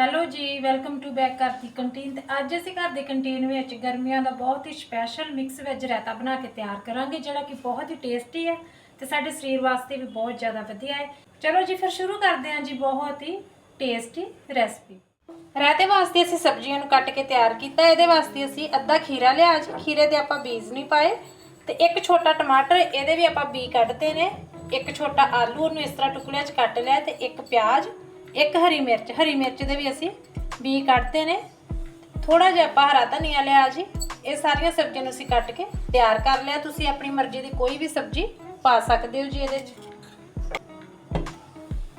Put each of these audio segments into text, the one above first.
Hello ਜੀ welcome to back ਘਰ ਦੀ canteen ਤੇ ਅੱਜ ਅਸੀਂ ਘਰ ਦੇ ਕੰਟੀਨ ਵਿੱਚ ਗਰਮੀਆਂ ਦਾ ਬਹੁਤ ਹੀ ਸਪੈਸ਼ਲ ਮਿਕਸ ਵੈਜ ਰਾਇਤਾ ਬਣਾ ਕੇ ਤਿਆਰ ਕਰਾਂਗੇ, ਜਿਹੜਾ ਕਿ ਬਹੁਤ ਹੀ ਟੇਸਟੀ ਹੈ ਤੇ ਸਾਡੇ ਸਰੀਰ ਵਾਸਤੇ ਵੀ ਬਹੁਤ ਜ਼ਿਆਦਾ ਵਧੀਆ ਹੈ। ਚਲੋ ਜੀ, ਫਿਰ ਸ਼ੁਰੂ ਕਰਦੇ ਹਾਂ ਜੀ ਬਹੁਤ ਹੀ ਟੇਸਟੀ ਰੈਸਪੀ ਰਾਇਤੇ ਵਾਸਤੇ ਅਸੀਂ ਸਬਜ਼ੀਆਂ ਨੂੰ ਕੱਟ ਕੇ ਤਿਆਰ ਕੀਤਾ, ਇਹਦੇ ਵਾਸਤੇ ਅਸੀਂ ਅੱਧਾ ਖੀਰਾ ਲਿਆ ਜੀ। ਖੀਰੇ ਦੇ ਆਪਾਂ ਬੀਜ ਨਹੀਂ ਪਾਏ ਤੇ ਇੱਕ ਛੋਟਾ ਟਮਾਟਰ, ਇਹਦੇ ਵੀ ਆਪਾਂ ਬੀ ਕੱਢਦੇ ਨੇ। ਇੱਕ ਛੋਟਾ ਆਲੂ, ਉਹਨੂੰ ਇਸ ਤਰ੍ਹਾਂ ਟੁਕੜਿਆਂ 'ਚ ਕੱਟ ਲਿਆ ਤੇ ਇੱਕ ਪਿਆਜ਼ ਇੱਕ ਹਰੀ ਮਿਰਚ ਹਰੀ ਮਿਰਚ ਦੇ ਵੀ ਅਸੀਂ ਬੀ ਕੱਢਦੇ ਨੇ। ਥੋੜਾ ਜਿਹਾ ਆਪਾਂ ਹਰਾ ਧਨੀਆ ਲਿਆ ਜੀ। ਇਹ ਸਾਰੀਆਂ ਸਬਜ਼ੀਆਂ ਨੂੰ ਅਸੀਂ ਕੱਟ ਕੇ ਤਿਆਰ ਕਰ ਲਿਆ। ਤੁਸੀਂ ਆਪਣੀ ਮਰਜ਼ੀ ਦੀ ਕੋਈ ਵੀ ਸਬਜ਼ੀ ਪਾ ਸਕਦੇ ਹੋ ਜੀ ਇਹਦੇ 'ਚ।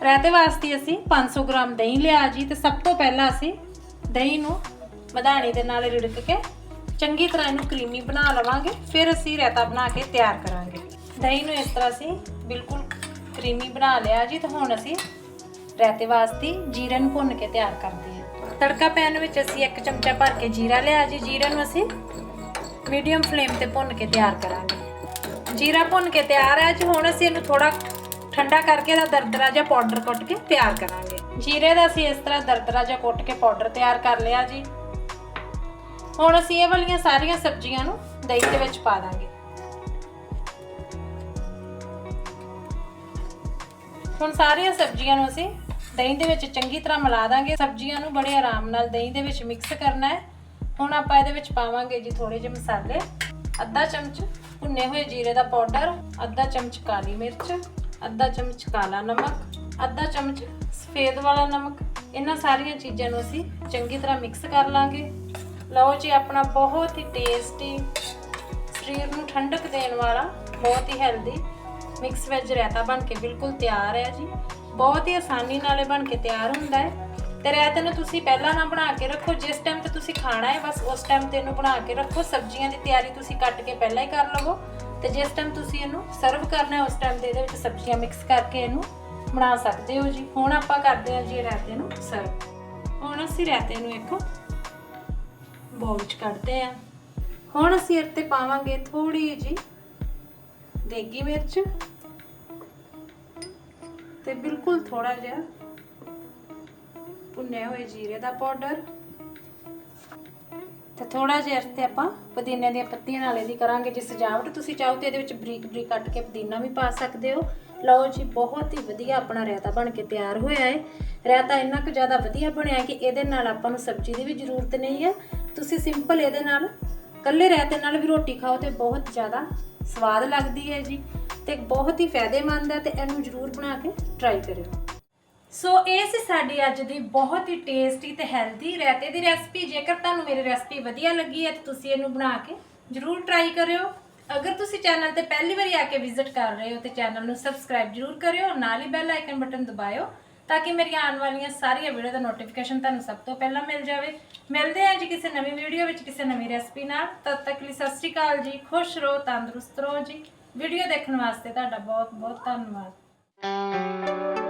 ਰਾਇਤੇ ਵਾਸਤੇ ਅਸੀਂ 500 ਗ੍ਰਾਮ ਦਹੀਂ ਲਿਆ ਜੀ ਤੇ ਸਭ ਤੋਂ ਪਹਿਲਾਂ ਅਸੀਂ ਦਹੀਂ ਨੂੰ ਮਧਾਣੀ ਦੇ ਨਾਲ ਰਿੜਕ ਕੇ ਚੰਗੀ ਤਰ੍ਹਾਂ ਇਹਨੂੰ ਕਰੀਮੀ ਬਣਾ ਲਵਾਂਗੇ। ਫਿਰ ਅਸੀਂ ਰਾਇਤਾ ਬਣਾ ਕੇ ਤਿਆਰ ਕਰਾਂਗੇ। ਦਹੀਂ ਨੂੰ ਇਸ ਤਰ੍ਹਾਂ ਅਸੀਂ ਬਿਲਕੁਲ ਕਰੀਮੀ ਬਣਾ ਲਿਆ ਜੀ ਤੇ ਹੁਣ ਅਸੀਂ ਰਾਇਤੇ ਵਾਸਤੇ ਜੀਰੇ ਨੂੰ ਭੁੰਨ ਕੇ ਤਿਆਰ ਕਰਦੇ ਹਾਂ। ਤੜਕਾ ਪੈਨ ਵਿੱਚ ਅਸੀਂ ਇੱਕ ਚਮਚਾ ਭਰ ਕੇ ਜੀਰਾ ਲਿਆ ਜੀ। ਜੀਰੇ ਨੂੰ ਅਸੀਂ ਮੀਡੀਅਮ ਫਲੇਮ ਤੇ ਭੁੰਨ ਕੇ ਤਿਆਰ ਕਰਾਂਗੇ। ਜੀਰਾ ਭੁੰਨ ਕੇ ਤਿਆਰ ਹੈ ਜੀ। ਹੁਣ ਅਸੀਂ ਇਹਨੂੰ ਥੋੜਾ ਠੰਡਾ ਕਰਕੇ ਇਹਦਾ ਦਰਦਰਾ ਜਿਹਾ ਪਾਊਡਰ ਕੁੱਟ ਕੇ ਤਿਆਰ ਕਰਾਂਗੇ। ਜੀਰੇ ਦਾ ਅਸੀਂ ਇਸ ਤਰ੍ਹਾਂ ਦਰਦਰਾ ਜਿਹਾ ਕੁੱਟ ਕੇ ਪਾਊਡਰ ਤਿਆਰ ਕਰ ਲਿਆ ਜੀ। ਹੁਣ ਅਸੀਂ ਇਹ ਵਾਲੀਆਂ ਸਾਰੀਆਂ ਸਬਜ਼ੀਆਂ ਨੂੰ ਦਹੀਂ ਦੇ ਵਿੱਚ ਪਾ ਦਾਂਗੇ। ਹੁਣ ਸਾਰੀਆਂ ਸਬਜ਼ੀਆਂ ਨੂੰ ਅਸੀਂ ਦਹੀਂ ਦੇ ਵਿੱਚ ਚੰਗੀ ਤਰ੍ਹਾਂ ਮਿਲਾ ਦਾਂਗੇ। ਸਬਜ਼ੀਆਂ ਨੂੰ ਬੜੇ ਆਰਾਮ ਨਾਲ ਦਹੀਂ ਦੇ ਵਿੱਚ ਮਿਕਸ ਕਰਨਾ ਹੈ। ਹੁਣ ਆਪਾਂ ਇਹਦੇ ਵਿੱਚ ਪਾਵਾਂਗੇ ਜੀ ਥੋੜੇ ਜਿਹੇ ਮਸਾਲੇ। ਅੱਧਾ ਚਮਚ ਭੁੰਨੇ ਹੋਏ ਜੀਰੇ ਦਾ ਪਾਊਡਰ, ਅੱਧਾ ਚਮਚ ਕਾਲੀ ਮਿਰਚ, ਅੱਧਾ ਚਮਚ ਕਾਲਾ ਨਮਕ, ਅੱਧਾ ਚਮਚ ਸਫੇਦ ਵਾਲਾ ਨਮਕ। ਇਹਨਾਂ ਸਾਰੀਆਂ ਚੀਜ਼ਾਂ ਨੂੰ ਅਸੀਂ ਚੰਗੀ ਤਰ੍ਹਾਂ ਮਿਕਸ ਕਰ ਲਾਂਗੇ। ਲਓ ਜੀ, ਆਪਣਾ ਬਹੁਤ ਹੀ ਟੇਸਟੀ ਸਰੀਰ ਨੂੰ ਠੰਡਕ ਦੇਣ ਵਾਲਾ, ਬਹੁਤ ਹੀ ਹੈਲਦੀ ਮਿਕਸ ਵੈਜ ਰਾਇਤਾ ਬਣ ਕੇ ਬਿਲਕੁਲ ਤਿਆਰ ਹੈ ਜੀ। ਬਹੁਤ ਹੀ ਆਸਾਨੀ ਨਾਲ ਇਹ ਬਣ ਕੇ ਤਿਆਰ ਹੁੰਦਾ ਹੈ। ਤੇ ਰਾਇਤੇ ਨੂੰ ਤੁਸੀਂ ਪਹਿਲਾਂ ਨਾ ਬਣਾ ਕੇ ਰੱਖੋ। ਜਿਸ ਟਾਈਮ ਤੇ ਤੁਸੀਂ ਖਾਣਾ ਹੈ, ਬਸ ਉਸ ਟਾਈਮ ਤੇ ਇਹਨੂੰ ਬਣਾ ਕੇ ਰੱਖੋ। ਸਬਜ਼ੀਆਂ ਦੀ ਤਿਆਰੀ ਤੁਸੀਂ ਕੱਟ ਕੇ ਪਹਿਲਾਂ ਹੀ ਕਰ ਲਵੋ। ਤੇ ਜਿਸ ਟਾਈਮ ਤੁਸੀਂ ਇਹਨੂੰ ਸਰਵ ਕਰਨਾ ਹੈ, ਉਸ ਟਾਈਮ ਤੇ ਇਹਦੇ ਵਿੱਚ ਸਬਜ਼ੀਆਂ ਮਿਕਸ ਕਰਕੇ ਇਹਨੂੰ ਬਣਾ ਸਕਦੇ ਹੋ ਜੀ। ਹੁਣ ਆਪਾਂ ਕਰਦੇ ਹਾਂ ਜੀ ਇਹ ਰਾਇਤੇ ਨੂੰ ਸਰਵ ਹੁਣ ਅਸੀਂ ਰਾਇਤੇ ਨੂੰ ਇੱਕ ਬਾਉਲ 'ਚ ਕੱਢਦੇ ਹਾਂ। ਹੁਣ ਅਸੀਂ ਇਹ ਤੇ ਪਾਵਾਂਗੇ ਥੋੜੀ ਜੀ ਦੇਗੀ ਮਿਰਚ। ਤੇ ਬਿਲਕੁਲ ਥੋੜਾ ਜਿਹਾ ਭੁੰਨੇ ਹੋਏ ਜੀਰੇ ਦਾ ਪਾਊਡਰ। ਤੇ ਥੋੜਾ ਜਿਹਾ ਇਸ ਤੇ ਆਪਾਂ ਪੁਦੀਨੇ ਦੀਆਂ ਪੱਤੀਆਂ ਨਾਲ ਇਹਦੀ ਕਰਾਂਗੇ ਜੇ ਸਜਾਵਟ। ਤੁਸੀਂ ਚਾਹੋ ਤੇ ਇਹਦੇ ਵਿੱਚ ਬਰੀਕ ਬਰੀਕ ਕੱਟ ਕੇ ਪੁਦੀਨਾ ਵੀ ਪਾ ਸਕਦੇ ਹੋ। ਲਓ ਜੀ, ਬਹੁਤ ਹੀ ਵਧੀਆ ਆਪਣਾ ਰਾਇਤਾ ਬਣ ਕੇ ਤਿਆਰ ਹੋਇਆ ਹੈ ਰਾਇਤਾ ਇੰਨਾ ਕੁ ਜ਼ਿਆਦਾ ਵਧੀਆ ਬਣਿਆ ਕਿ ਇਹਦੇ ਨਾਲ ਆਪਾਂ ਨੂੰ ਸਬਜ਼ੀ ਦੀ ਵੀ ਜ਼ਰੂਰਤ ਨਹੀਂ ਹੈ। ਤੁਸੀਂ ਸਿੰਪਲ ਇਹਦੇ ਨਾਲ ਕੱਲੇ ਰਾਇਤੇ ਨਾਲ ਵੀ ਰੋਟੀ ਖਾਓ ਤੇ ਬਹੁਤ ਜ਼ਿਆਦਾ ਸਵਾਦ ਲੱਗਦੀ ਹੈ ਜੀ। ਤੇ ਬਹੁਤ ਹੀ ਫਾਇਦੇਮੰਦ ਹੈ ਤੇ ਇਹਨੂੰ ਜ਼ਰੂਰ ਬਣਾ ਕੇ ਟਰਾਈ ਕਰਿਓ। ਸੋ ਇਹ ਸੀ ਸਾਡੀ ਅੱਜ ਦੀ ਬਹੁਤ ਹੀ ਟੇਸਟੀ ਤੇ ਹੈਲਦੀ ਰਾਇਤੇ ਦੀ ਰੈਸਪੀ ਜੇਕਰ ਤੁਹਾਨੂੰ ਮੇਰੀ ਰੈਸਪੀ ਵਧੀਆ ਲੱਗੀ ਹੈ ਤਾਂ ਤੁਸੀਂ ਇਹਨੂੰ ਬਣਾ ਕੇ ਜਰੂਰ ਟਰਾਈ ਕਰਿਓ। ਅਗਰ ਤੁਸੀਂ ਚੈਨਲ ਤੇ ਪਹਿਲੀ ਵਾਰੀ ਆ ਕੇ ਵਿਜ਼ਿਟ ਕਰ ਰਹੇ ਹੋ ਤੇ ਚੈਨਲ ਨੂੰ ਸਬਸਕ੍ਰਾਈਬ ਜਰੂਰ ਕਰਿਓ, ਨਾਲ ਹੀ ਬੈਲ ਆਈਕਨ ਬਟਨ ਦਬਾਇਓ, ਤਾਂ ਕਿ ਮੇਰੀਆਂ ਆਉਣ ਵਾਲੀਆਂ ਸਾਰੀਆਂ ਵੀਡੀਓ ਦਾ ਨੋਟੀਫਿਕੇਸ਼ਨ ਤੁਹਾਨੂੰ ਸਭ ਤੋਂ ਪਹਿਲਾਂ ਮਿਲ ਜਾਵੇ। ਮਿਲਦੇ ਹਾਂ ਜੀ ਕਿਸੇ ਨਵੀਂ ਵੀਡੀਓ ਵਿੱਚ ਕਿਸੇ ਨਵੀਂ ਰੈਸਪੀ ਨਾਲ। ਤਦ ਤੱਕ ਲਈ ਸਤਿ ਸ਼੍ਰੀ ਅਕਾਲ ਜੀ, ਖੁਸ਼ ਰਹੋ, ਤੰਦਰੁਸਤ ਰਹੋ ਜੀ। ਵੀਡੀਓ ਦੇਖਣ ਵਾਸਤੇ ਤੁਹਾਡਾ ਬਹੁਤ ਬਹੁਤ ਧੰਨਵਾਦ।